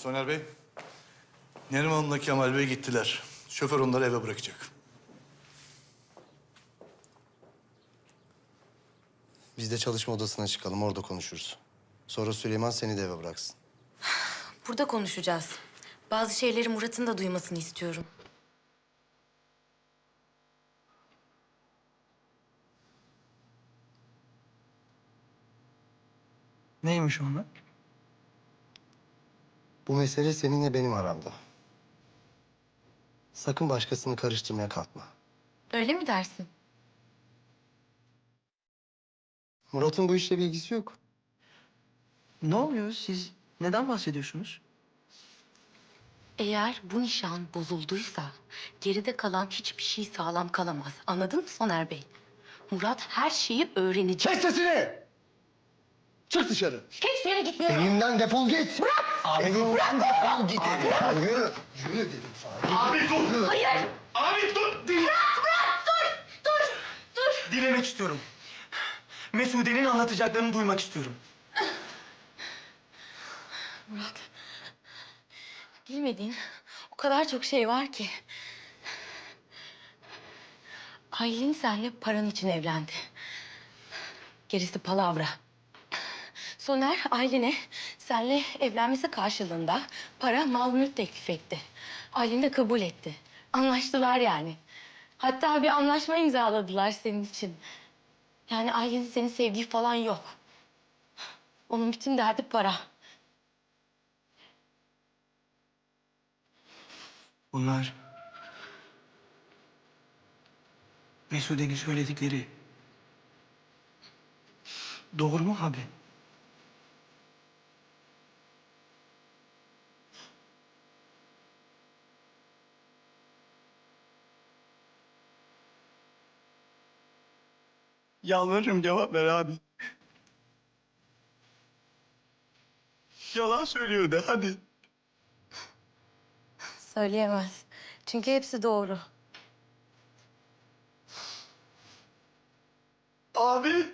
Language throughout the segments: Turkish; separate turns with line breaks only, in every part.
Soner Bey, Neriman'la Kemal Bey gittiler. Şoför onları eve bırakacak.
Biz de çalışma odasına çıkalım, orada konuşuruz. Sonra Süleyman seni de eve bıraksın.
Burada konuşacağız. Bazı şeyleri Murat'ın da duymasını istiyorum.
Neymiş onlar?
Bu mesele seninle benim aramda. Sakın başkasını karıştırmaya kalkma.
Öyle mi dersin?
Murat'ın bu işle bir ilgisi yok.
Ne oluyor? Siz neden bahsediyorsunuz?
Eğer bu nişan bozulduysa geride kalan hiçbir şey sağlam kalamaz. Anladın mı Soner Bey? Murat her şeyi öğrenecek.
Kes sesini! Çık dışarı.
Hiçbir yere gitmiyorum.
Evimden defol git. Bırak! Abi Evimden defol git. Ya yürü. Yürü dedim sana.
Abi dur!
Hayır.
Abi dur! Dinle.
Dur. Dur.
Dinlemek istiyorum. Mesude'nin anlatacaklarını duymak istiyorum.
Murat. Bilmediğin o kadar çok şey var ki. Aylin senle paran için evlendi. Gerisi palavra. Soner Aylin'e senle evlenmesi karşılığında para mal mülk teklif etti. Aylin de kabul etti. Anlaştılar yani. Hatta bir anlaşma imzaladılar senin için. Yani Aylin'in seni sevdiği falan yok. Onun bütün derdi para.
Bunlar... Mesude'nin söyledikleri... Doğru mu abi? Yalvarırım cevap ver abi. Yalan söylüyor de hadi.
Söyleyemez. Çünkü hepsi doğru.
Abi.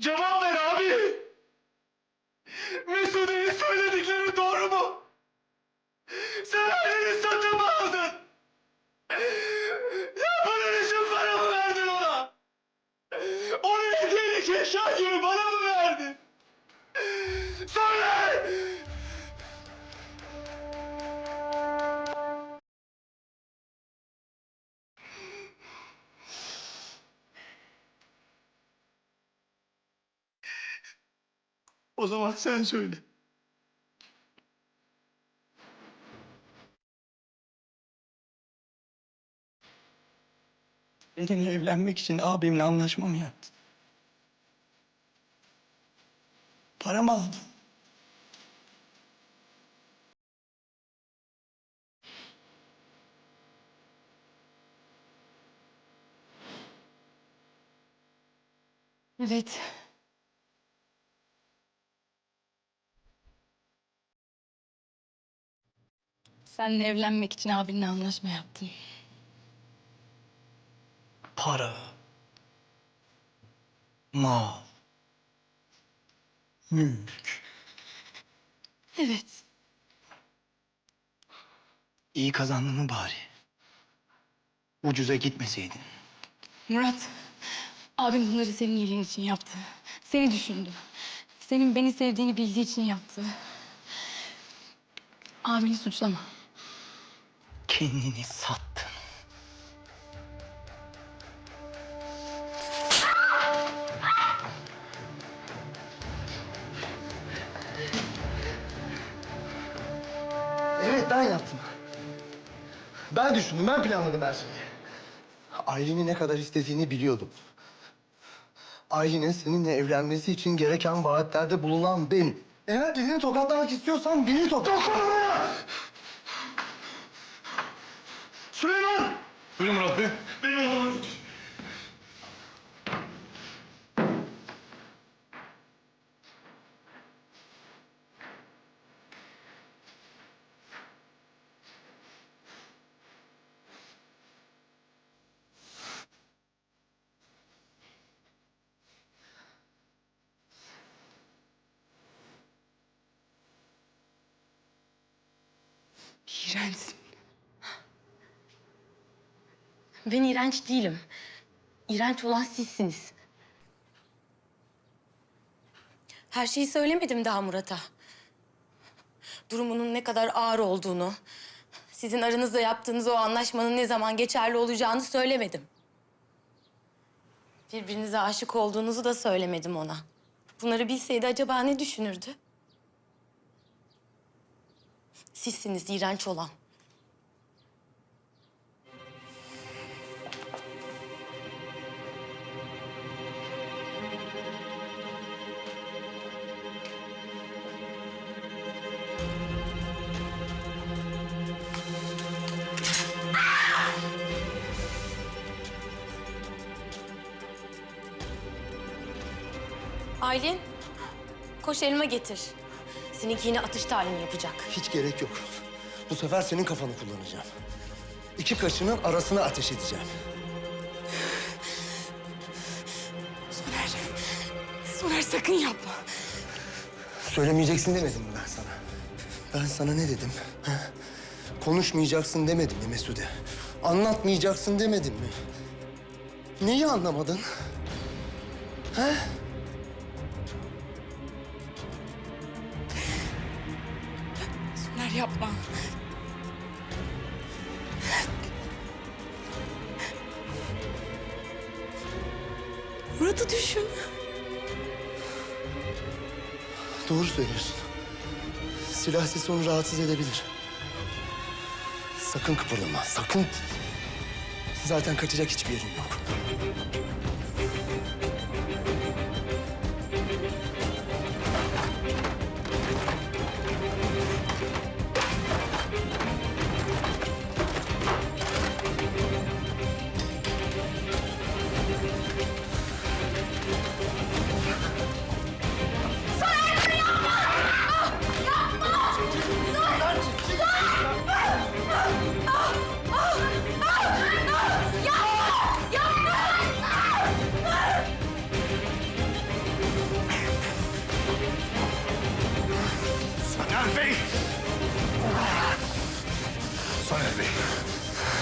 Cevap ver abi. Mesude'nin söyledikleri doğru mu? Sen anneni satın mı aldın? Sen bunun için para mı verdin ona? Eşya gibi bana mı verdin? Söyle! O zaman sen söyle. Benimle evlenmek için abimle anlaşma mı yaptın? Para mı aldın?
Evet. Seninle evlenmek için abinle anlaşma yaptım.
Para. Mal. Mülk.
Evet.
İyi kazandın mı bari? Ucuza gitmeseydin.
Murat, abim bunları senin iyiliğin için yaptı. Seni düşündü. Senin beni sevdiğini bildiği için yaptı. Abini suçlama.
Kendini sattın.
Ben yaptım. Ben düşündüm, ben planladım her şeyi. Aylin'i ne kadar istediğini biliyordum. Aylin'in seninle evlenmesi için gereken vaatlerde bulunan benim. Eğer birini tokatlamak istiyorsan beni tokat. Dokunma!
Süleyman!
Buyurun Murat Bey.
Benim oğlum.
İğrençsin.
Ben iğrenç değilim. İğrenç olan sizsiniz. Her şeyi söylemedim daha Murat'a. Durumunun ne kadar ağır olduğunu, sizin aranızda yaptığınız o anlaşmanın ne zaman geçerli olacağını söylemedim. Birbirinize aşık olduğunuzu da söylemedim ona. Bunları bilseydi acaba ne düşünürdü? Sizsiniz iğrenç olan. Aylin, koş elma getir. Seninki yine atış talimi yapacak.
Hiç gerek yok. Bu sefer senin kafanı kullanacağım. İki kaşının arasına ateş edeceğim.
Soner. Soner sakın yapma.
Söylemeyeceksin demedim mi ben sana? Ben sana ne dedim? ha? Konuşmayacaksın demedim mi Mesude? Anlatmayacaksın demedim mi? Neyi anlamadın? Ha?
Yapma. Murat'ı düşün.
Doğru söylüyorsun. Silah sesi onu rahatsız edebilir. Sakın kıpırdama, sakın. Zaten kaçacak hiçbir yerin yok.